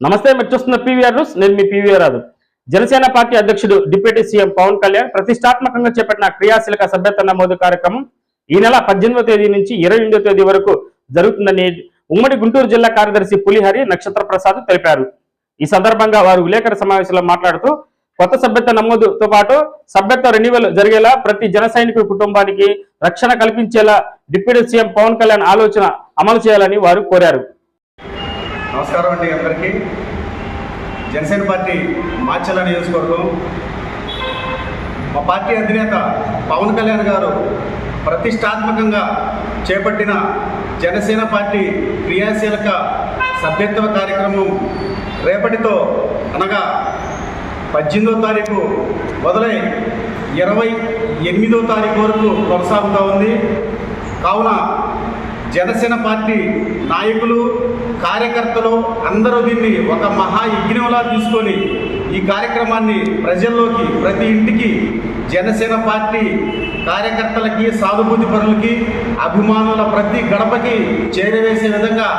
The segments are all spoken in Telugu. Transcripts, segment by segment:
నమస్తే మీరు చూస్తున్న పీవీఆర్ న్యూస్. నేను మీ పీవీఆర్ రాదు జనసేన పార్టీ అధ్యక్షుడు డిప్యూటీ సీఎం పవన్ కళ్యాణ్ ప్రతిష్టాత్మకంగా చేపట్టిన క్రియాశీలక సభ్యత నమోదు కార్యక్రమం ఈ నెల పద్దెనిమిదో తేదీ నుంచి ఇరవై ఎనిమిదో తేదీ వరకు జరుగుతుందని ఉమ్మడి గుంటూరు జిల్లా కార్యదర్శి పులిహరి నక్షత్ర ప్రసాద్ తెలిపారు. ఈ సందర్భంగా వారు విలేకరుల సమావేశంలో మాట్లాడుతూ కొత్త సభ్యత నమోదుతో పాటు సభ్యత్వ రెన్యువల్ జరిగేలా ప్రతి జన కుటుంబానికి రక్షణ కల్పించేలా డిప్యూటీ సీఎం పవన్ కళ్యాణ్ ఆలోచన అమలు చేయాలని వారు కోరారు. నమస్కారం అండి అందరికీ. జనసేన పార్టీ మాచల నియోజకవర్గం. మా పార్టీ అధినేత పవన్ కళ్యాణ్ గారు ప్రతిష్టాత్మకంగా చేపట్టిన జనసేన పార్టీ క్రియాశీలక సభ్యత్వ కార్యక్రమం రేపటితో అనగా పద్దెనిమిదో తారీఖు మొదలై ఇరవై ఎనిమిదో తారీఖు వరకు కొనసాగుతూ ఉంది. కావున జనసేన పార్టీ నాయకులు కార్యకర్తలు అందరూ దీన్ని ఒక మహా యజ్ఞంలా తీసుకొని ఈ కార్యక్రమాన్ని ప్రజల్లోకి ప్రతి ఇంటికి జనసేన పార్టీ కార్యకర్తలకి సానుభూతి పరులకి అభిమానుల ప్రతి గడపకి చేరవేసే విధంగా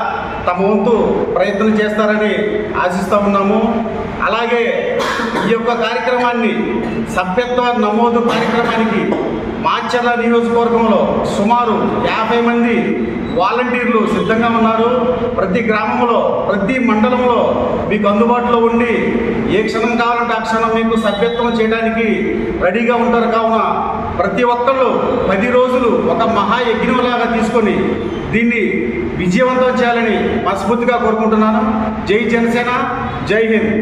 తమ వంతు ప్రయత్నం చేస్తారని ఆశిస్తూ ఉన్నాము. అలాగే ఈ యొక్క కార్యక్రమాన్ని సభ్యత్వ నమోదు కార్యక్రమానికి మాచర్ల నియోజకవర్గంలో సుమారు యాభై మంది వాలంటీర్లు సిద్ధంగా ఉన్నారు. ప్రతి గ్రామంలో ప్రతి మండలంలో మీకు అందుబాటులో ఉండి ఏ క్షణం కావాలంటే ఆ క్షణం మీకు సభ్యత్వం చేయడానికి రెడీగా ఉంటారు. కావున ప్రతి ఒక్కళ్ళు పది రోజులు ఒక మహాయజ్ఞంలాగా తీసుకొని దీన్ని విజయవంతం చేయాలని మనస్ఫూర్తిగా కోరుకుంటున్నాను. జై జనసేన జై హింద్.